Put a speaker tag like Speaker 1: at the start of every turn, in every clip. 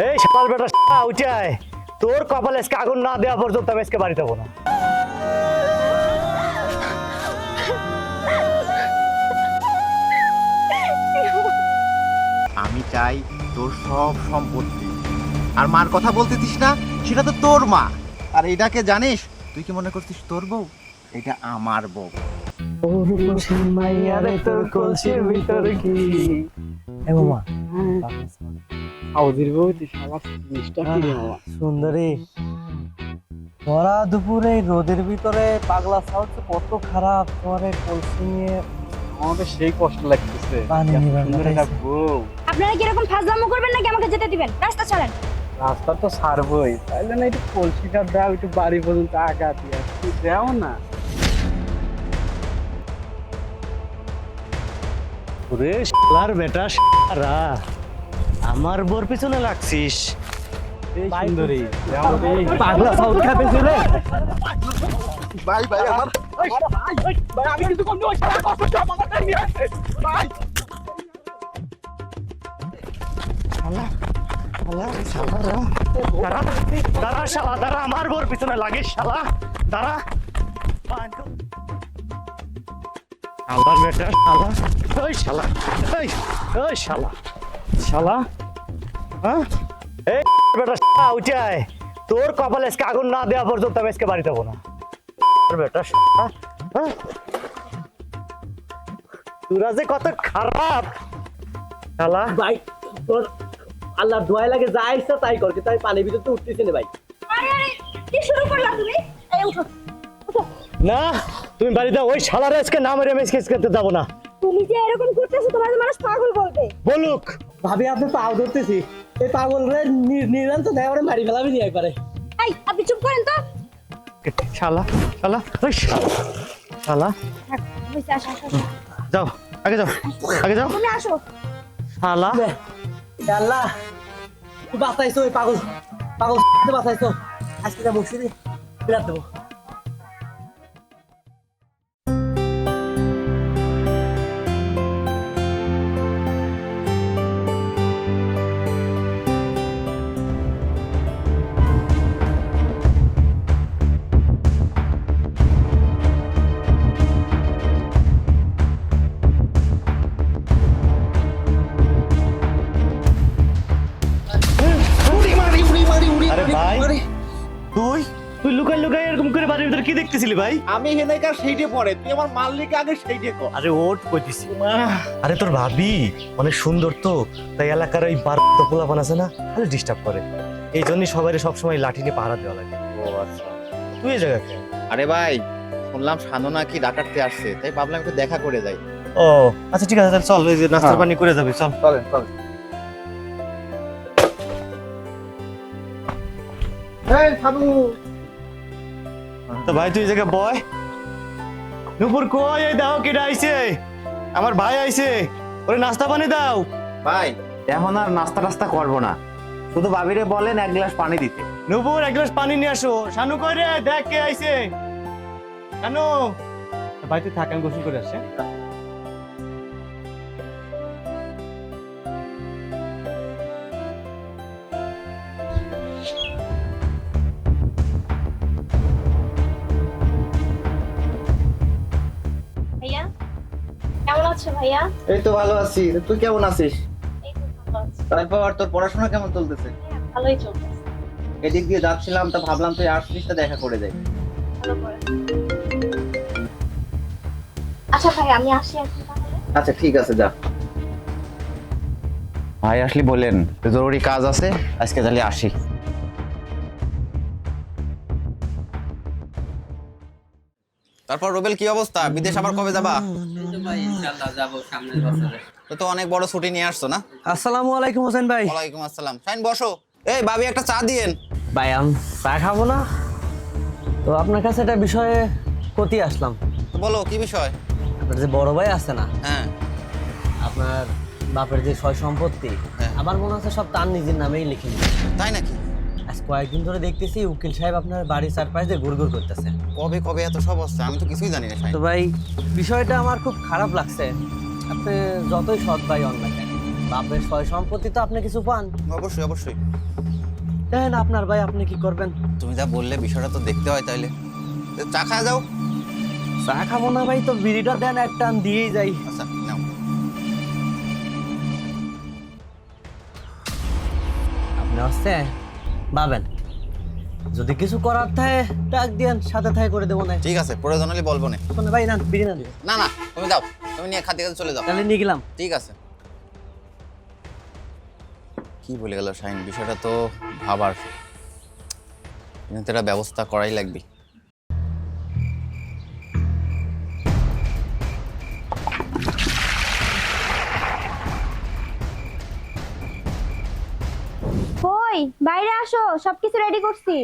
Speaker 1: এই সকাল বেটা উঠে তোর কপালে আজকে আগুন না দেওয়া পর্যন্ত আমি আজকে বাড়িতে যাব না।
Speaker 2: আমি চাই তোর সব সম্পত্তি। আর মার কথা বলতেছিস না সেটা তো তোর মা। আর এটাকে জানিস? তুই কি মনে করছিস তোর বউ? এটা আমার বউ।
Speaker 1: তোর কলসির ভিতর কি এ মামা।
Speaker 3: আউজির বউতি শালা জিনিসটা কি রে
Speaker 1: সুন্দরী। ভরা দুপুরে রোদের ভিতরে পাগলা সাউথ কত খারাপ তোমার এই কলসি নিয়ে।
Speaker 3: আমাকে সেই কষ্ট লাগতেছে।
Speaker 4: আপনারা কি এরকম ফাজলামো করবেন নাকি আমাকে যেতে দিবেন? রাস্তা ছাড়েন।
Speaker 3: রাস্তা তো সারবই তাইলে না একটু কলসিটা দাও একটু বাড়ি পর্যন্ত আগা দিয়ে তুই দাও না।
Speaker 1: ওরে শালার বেটা শালা আমার বোর পিছনে লাগছিস।
Speaker 3: সুন্দরী
Speaker 1: পাগলা সাউথ খাবে রে।
Speaker 2: ভাই ভাই আমার
Speaker 1: দাঁড়া দাঁড়া শালা দাঁড়া আমার বোর পিছনে লাগিস শালা। দাঁড়া। বেটা শালা। ওই শালা ওই ওই শালা। শালা হ্যাঁ? এই বেটা শালা উঠে তোর কপালে আজকে আগুন না দেওয়া পর্যন্ত আমি আজকে বাড়িতে যাব না। বেটা হ্যাঁ? তোরা যে কত খারাপ। শালা।
Speaker 5: ভাই তোর আল্লাহ দোয়া লাগে যা ইচ্ছা তাই কর কিন্তু আমি পানির ভিতর তো উঠতেছি না ভাই।
Speaker 4: কি শুরু করলা তুমি? এই উঠো। উঠো।
Speaker 1: না তুমি বাড়িতে ওই শালারে আজকে না মেরে আমি স্কেচ করতে যাব না।
Speaker 4: তুমি যে এরকম করতেছো তোমার মানুষ পাগল বলবে।
Speaker 1: বলুক।
Speaker 5: ভাবি আপনি পাও ধরতেছি। এই পাগল রে নিরান তো দেয় ওরে মারি ফেলাবি নি একবারে।
Speaker 4: এই আপনি চুপ করেন তো।
Speaker 1: শালা শালা ওই শালা শালা। যাও আগে যাও আগে যাও।
Speaker 4: তুমি আসো।
Speaker 1: শালা।
Speaker 5: আল্লাহ তুই বাঁচাইছো ওই পাগল পাগল বাঁচাইছো। আজকে যা বসি রে বিরাট দেবো।
Speaker 1: ভিতরে কি দেখতেছিলি ভাই?
Speaker 2: আমি হেনেকার সেইটে পড়ে তুই আমার মাল্লিকে আগে সেইটে কর।
Speaker 1: আরে ওট কইতেছি। আরে তোর ভাবি অনেক সুন্দর তো তাই এলাকার ওই বার তো পোলাপান আছে না খালি ডিস্টার্ব করে। এই জন্যই সবাই সবসময় লাঠি নিয়ে পাহারা দেওয়া লাগে।
Speaker 2: ও আচ্ছা।
Speaker 1: তুই এই জায়গা কে?
Speaker 2: আরে ভাই শুনলাম সানো নাকি ডাকাততে আসছে তাই ভাবলাম একটু দেখা করে যাই।
Speaker 1: ও আচ্ছা ঠিক আছে তাহলে চল ওই যে নাস্তার
Speaker 2: হ্যাঁ।
Speaker 1: পানি করে যাবি চল।
Speaker 2: চলেন চলেন। এই সানু
Speaker 1: তো ভাই তুই জায়গা বয়। নুপুর কই? এই দাও কেডা আইছে? আমার ভাই আইছে। ওরে নাস্তা পানি দাও।
Speaker 2: ভাই এখন আর নাস্তা টাস্তা করব না। শুধু ভাবিরে বলেন এক গ্লাস পানি দিতে।
Speaker 1: নুপুর এক গ্লাস পানি নিয়ে আসো। শানু কই রে? দেখ কে আইছে। শানু। ভাই তুই থাকেন গোসল করে আসছে।
Speaker 4: ভাইয়া?
Speaker 2: এই তো ভালো আছি। তুই কেমন আছিস? তারপর তোর পড়াশোনা কেমন চলতেছে?
Speaker 4: হ্যাঁ, ভালোই চলতেছে।
Speaker 2: এদিক দিয়ে যাচ্ছিলাম তা ভাবলাম তুই আসছিস তা দেখা করে যাই।
Speaker 4: আচ্ছা ভাই আমি আসি এখন
Speaker 2: আচ্ছা ঠিক আছে যা। ভাই আসলি বলেন জরুরি কাজ আছে আজকে তাহলে আসি। তারপর রোবেল কি অবস্থা? বিদেশ আবার কবে যাবা? তো তো অনেক বড় ছুটি নিয়ে আসছো না?
Speaker 5: আসসালামু আলাইকুম হোসেন ভাই।
Speaker 2: ওয়ালাইকুম আসসালাম। শাইন বসো। এই ভাবি একটা চা দিয়েন।
Speaker 5: ভাই আমি চা খাব না। তো আপনার কাছে একটা বিষয়ে ক্ষতি আসলাম।
Speaker 2: বলো কি বিষয়?
Speaker 5: আপনার যে বড় ভাই আছে না
Speaker 2: হ্যাঁ।
Speaker 5: আপনার বাপের যে সয় সম্পত্তি
Speaker 2: হ্যাঁ।
Speaker 5: আমার মনে হচ্ছে সব তার নিজের নামেই লিখে
Speaker 2: তাই নাকি?
Speaker 5: আজ কয়েকদিন ধরে দেখতেছি উকিল সাহেব আপনার বাড়ির চারপাশে ঘুর ঘুর করতেছে।
Speaker 2: কবে কবে এত সব হচ্ছে আমি তো কিছুই জানি না
Speaker 5: তো ভাই বিষয়টা আমার খুব খারাপ লাগছে। আপনি যতই সৎ ভাই কেন বাপের সয় সম্পত্তি তো আপনি কিছু পান।
Speaker 2: অবশ্যই অবশ্যই।
Speaker 5: দেখেন আপনার ভাই আপনি কি করবেন?
Speaker 2: তুমি যা বললে বিষয়টা তো দেখতে হয় তাইলে। চা খাওয়া যাও।
Speaker 5: চা খাব না ভাই তো বিড়িটা দেন এক টান দিয়েই যাই।
Speaker 2: আচ্ছা নাও।
Speaker 5: আপনি হচ্ছে ভাবেন। যদি কিছু করার থাকে ডাক দিয়েন সাথে থাকে করে দেবো না
Speaker 2: ঠিক আছে প্রয়োজন হলে বলব না।
Speaker 5: ভাই না বিড়ি না
Speaker 2: না না তুমি দাও তুমি নিয়ে খাতে খাতে চলে যাও।
Speaker 5: তাহলে নিয়ে গেলাম।
Speaker 2: ঠিক আছে। কি বলে গেল শাইন বিষয়টা তো ভাবার। কিন্তু এটা ব্যবস্থা করাই লাগবে।
Speaker 4: বাইরে আসো সবকিছু রেডি করছি।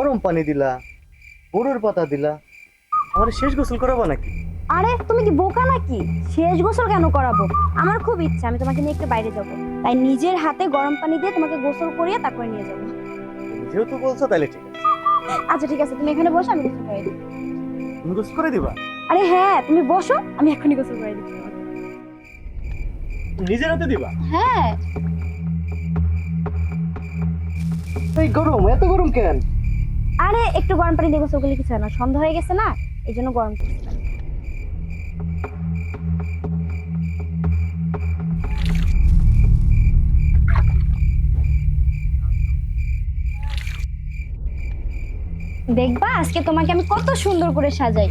Speaker 1: গরম পানি দিলা গরুর পাতা দিলা আমার শেষ গোসল করাবো নাকি?
Speaker 4: আরে তুমি কি বোকা নাকি? শেষ গোসল কেন করাবো? আমার খুব ইচ্ছা আমি তোমাকে নিয়ে একটু বাইরে যাব। তাই নিজের হাতে গরম পানি দিয়ে তোমাকে গোসল করিয়ে তারপরে নিয়ে যাব।
Speaker 1: যেহেতু বলছো তাহলে ঠিক আছে।
Speaker 4: আচ্ছা ঠিক আছে তুমি এখানে বসো আমি গোসল করে দিই
Speaker 1: তুমি গোসল করে দিবা?
Speaker 4: আরে হ্যাঁ তুমি বসো আমি এখনই গোসল করে দিচ্ছি
Speaker 1: নিজের হাতে দিবা?
Speaker 4: হ্যাঁ।
Speaker 1: এই গরম এত গরম কেন?
Speaker 4: আরে, একটু গরম পানি দিয়ে গোসল কিছু হয় না সন্ধ্যা হয়ে গেছে না, এই জন্য গরম। দেখবা, আজকে তোমাকে আমি কত সুন্দর করে সাজাই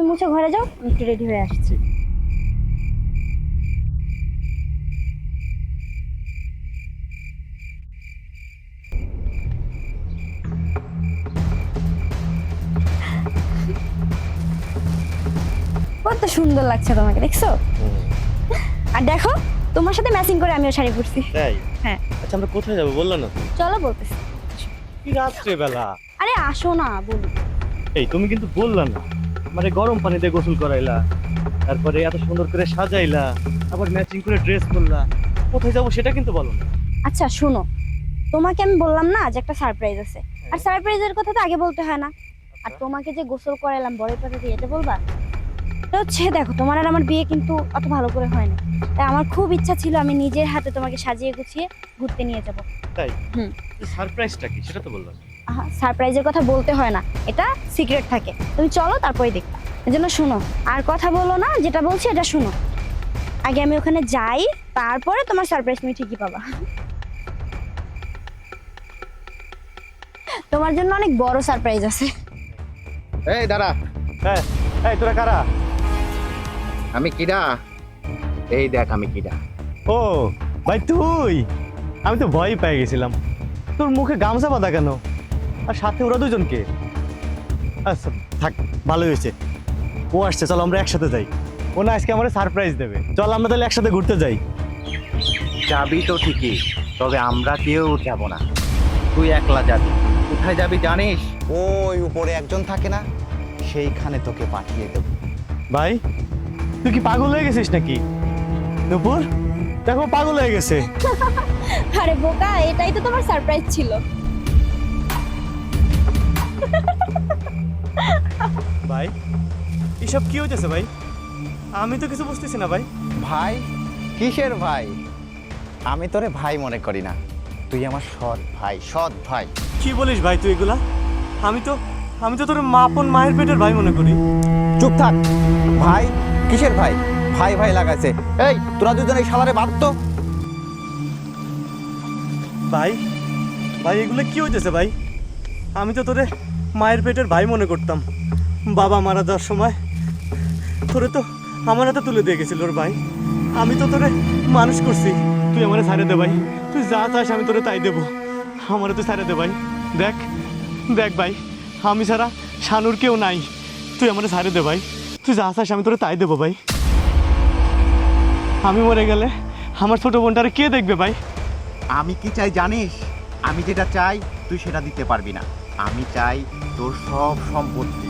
Speaker 4: তুমি মুছে ঘরে যাও আমি একটু রেডি হয়ে আসছি। কত সুন্দর লাগছে তোমাকে দেখছ? আর দেখো তোমার সাথে ম্যাচিং করে আমিও শাড়ি পরছি।
Speaker 1: তাই?
Speaker 4: হ্যাঁ।
Speaker 1: আচ্ছা আমরা কোথায় যাব? বলল না
Speaker 4: চলো বলতেছি।
Speaker 1: কি রাত্রে বেলা
Speaker 4: আরে আসো না বলি
Speaker 1: এই তুমি কিন্তু বললা না। মানে গরম পানিতে গোসল করাইলা তারপরে এত সুন্দর করে সাজাইলা আবার ম্যাচিং করে ড্রেস করলা। কোথায় যাব সেটা কিন্তু বলো না।
Speaker 4: আচ্ছা শোনো তোমাকে আমি বললাম না যে একটা সারপ্রাইজ আছে। আর সারপ্রাইজের কথা তো আগে বলতে হয় না। আর তোমাকে যে গোসল করাইলাম বড় পাতা দিয়ে এটা বলবা এটা হচ্ছে দেখো তোমার আর আমার বিয়ে কিন্তু অত ভালো করে হয় না তাই আমার খুব ইচ্ছা ছিল আমি নিজের হাতে তোমাকে সাজিয়ে গুছিয়ে ঘুরতে নিয়ে যাব।
Speaker 1: তাই?
Speaker 4: হুম।
Speaker 1: সারপ্রাইজটা কি? সেটা তো বলল না
Speaker 4: সারপ্রাইজের কথা বলতে হয় না। এটা সিক্রেট থাকে। তুমি চলো তারপরে দেখবা এই জন্য শোনো আর কথা বলো না যেটা বলছি এটা শোনো। আগে আমি ওখানে যাই তারপরে তোমার সারপ্রাইজ তুমি ঠিকই পাবা। তোমার জন্য অনেক বড় সারপ্রাইজ আছে।
Speaker 2: এই দাঁড়া।
Speaker 1: হ্যাঁ এই তোরা কারা?
Speaker 2: আমি কিডা। এই দেখ আমি কিডা।
Speaker 1: ও ভাই তুই! আমি তো ভয় পেয়ে গেছিলাম। তোর মুখে গামছা বাঁধা কেন? আর সাথে ওরা দুজনকে। আচ্ছা থাক ভালোই হয়েছে। ও আসছে চলো আমরা একসাথে যাই। ও না আজকে আমাদের সারপ্রাইজ দেবে। চল আমরা তাহলে একসাথে ঘুরতে যাই।
Speaker 2: যাবি তো ঠিকই তবে আমরা কেউ যাব না। তুই একলা যাবি। কোথায় যাবি জানিস? ওই উপরে একজন থাকে না সেইখানে তোকে পাঠিয়ে দেব।
Speaker 1: ভাই তুই কি পাগল হয়ে গেছিস নাকি? নুপুর দেখো পাগল হয়ে গেছে।
Speaker 4: আরে বোকা এটাই তো তোমার সারপ্রাইজ ছিল।
Speaker 1: ভাই? এসব কি হইতেছে ভাই? আমি তো কিছু বুঝতেছি না ভাই।
Speaker 2: ভাই? কিসের ভাই? আমি তোরে ভাই মনে করি না। তুই আমার সৎ ভাই সৎ ভাই।
Speaker 1: কি বলিস ভাই তুই এগুলা? আমি তো আমি তো তোর মা আপন মায়ের পেটের ভাই মনে করি।
Speaker 2: চুপ থাক। ভাই? কিসের ভাই? ভাই ভাই লাগাইছে। এই তোরা দুজন এই শালারে বাদ তো
Speaker 1: ভাই ভাই এগুলো কি হইতেছে ভাই? আমি তো তোরে মায়ের পেটের ভাই মনে করতাম। বাবা মারা যাওয়ার সময় তোরে তো আমার হাতে তুলে দিয়ে গেছিল ওর ভাই। আমি তো তোরে মানুষ করছি। তুই আমার ছাড়ে দে ভাই। তুই যা চাস আমি তোরে তাই দেবো। আমারে তুই ছাড়ে দে ভাই। দেখ দেখ ভাই, আমি ছাড়া শানুর কেউ নাই। তুই আমার ছাড়ে দে ভাই। তুই যা চাস আমি তোরে তাই দেবো ভাই। আমি মরে গেলে আমার ছোট বোনটারে কে দেখবে ভাই?
Speaker 2: আমি কি চাই জানিস? আমি যেটা চাই, তুই সেটা দিতে পারবি না। আমি চাই তোর সব সম্পত্তি।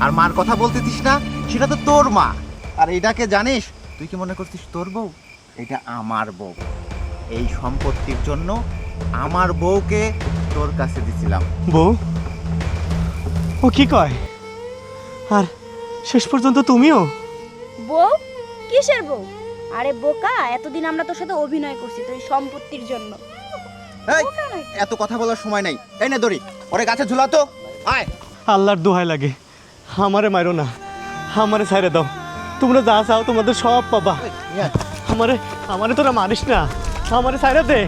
Speaker 2: আর মার কথা বলতেছিস না সেটা তো তোর মা। আর এটাকে জানিস তুই কি মনে করছিস তোর বউ? এটা আমার বউ। এই সম্পত্তির জন্য আমার বউকে তোর কাছে দিছিলাম।
Speaker 1: বউ? ও কি কয়? আর শেষ পর্যন্ত তুমিও?
Speaker 4: বউ? কিসের বউ? আরে বোকা এতদিন আমরা তোর সাথে অভিনয় করছি তোর সম্পত্তির জন্য।
Speaker 2: এই এত কথা বলার সময় নাই। এই না দড়ি ওরে গাছে ঝুলাতো। আয়।
Speaker 1: আল্লাহর দোহাই লাগে। আমারে মারো না আমারে ছাইরে দাও। তোমরা যা চাও তোমাদের সব পাবা। আমারে আমারে তোরা মারিস না আমারে ছাইরে দে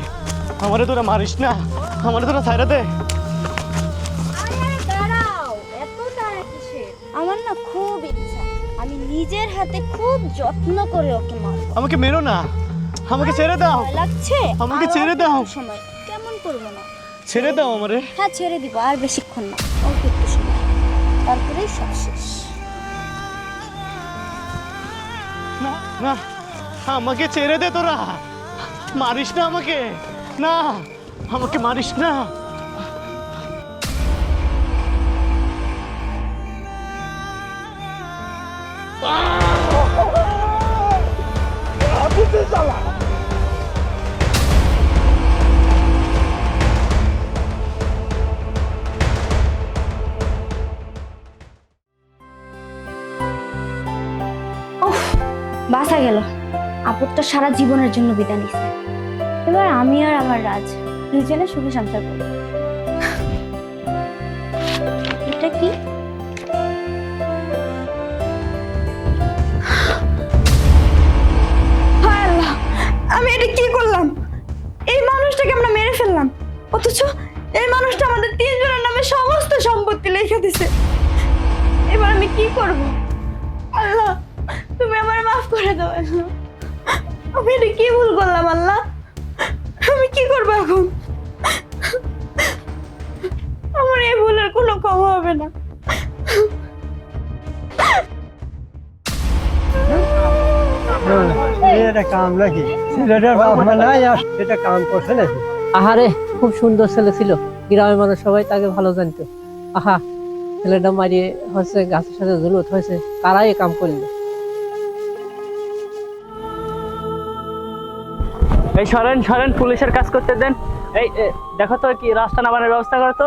Speaker 1: আমারে তোরা মারিস না আমারে তোরা ছাইরে দে।
Speaker 4: আমার না খুব ইচ্ছা আমি নিজের হাতে খুব যত্ন করে ওকে মারবো।
Speaker 1: আমাকে মেরো না আমাকে ছেড়ে দাও।
Speaker 4: লাগছে?
Speaker 1: আমাকে ছেড়ে দাও।
Speaker 4: সময় কেমন করব না?
Speaker 1: ছেড়ে দাও আমারে।
Speaker 4: হ্যাঁ ছেড়ে দিব আর বেশিক্ষণ না। অল্প তারপরেই সব শেষ।
Speaker 1: না না, আমাকে ছেড়ে দে তোরা। মারিস না আমাকে। না, আমাকে মারিস না।
Speaker 4: বাসা গেল। আপুর তো সারা জীবনের জন্য বিদায় নিছে। এবার আমি আর আমার রাজ দুজনে সুখে সংসার করব এটা কি? আমি এটা কি করলাম? এই মানুষটাকে আমরা মেরে ফেললাম। অথচ এই মানুষটা আমাদের তিনজনের নামে সমস্ত সম্পত্তি লিখে দিছে। এবার আমি কি করব? আল্লাহ তুমি আমার মাফ করে দাও আল্লাহ। আমি এটা কি ভুল করলাম আল্লাহ? আমি কি করব এখন? আমার এই ভুলের কোনো ক্ষমা হবে না।
Speaker 3: কাম কাম
Speaker 5: আহারে খুব সুন্দর ছেলে ছিল। গ্রামের মানুষ সবাই তাকে ভালো জানতো। আহা ছেলেটা মারিয়ে হচ্ছে গাছের সাথে জুলত হয়েছে। কারাই কাম করল?
Speaker 6: এই সরেন সরেন, পুলিশের কাজ করতে দেন। এই দেখো তো কি, রাস্তা নামানোর ব্যবস্থা করো তো।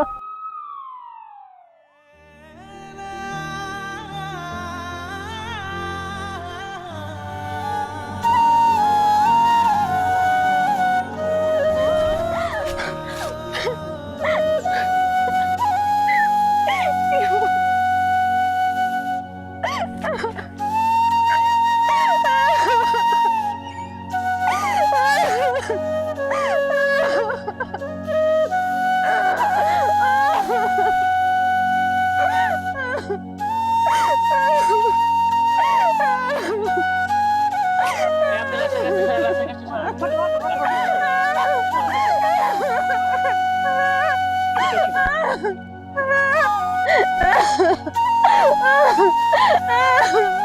Speaker 4: Ah!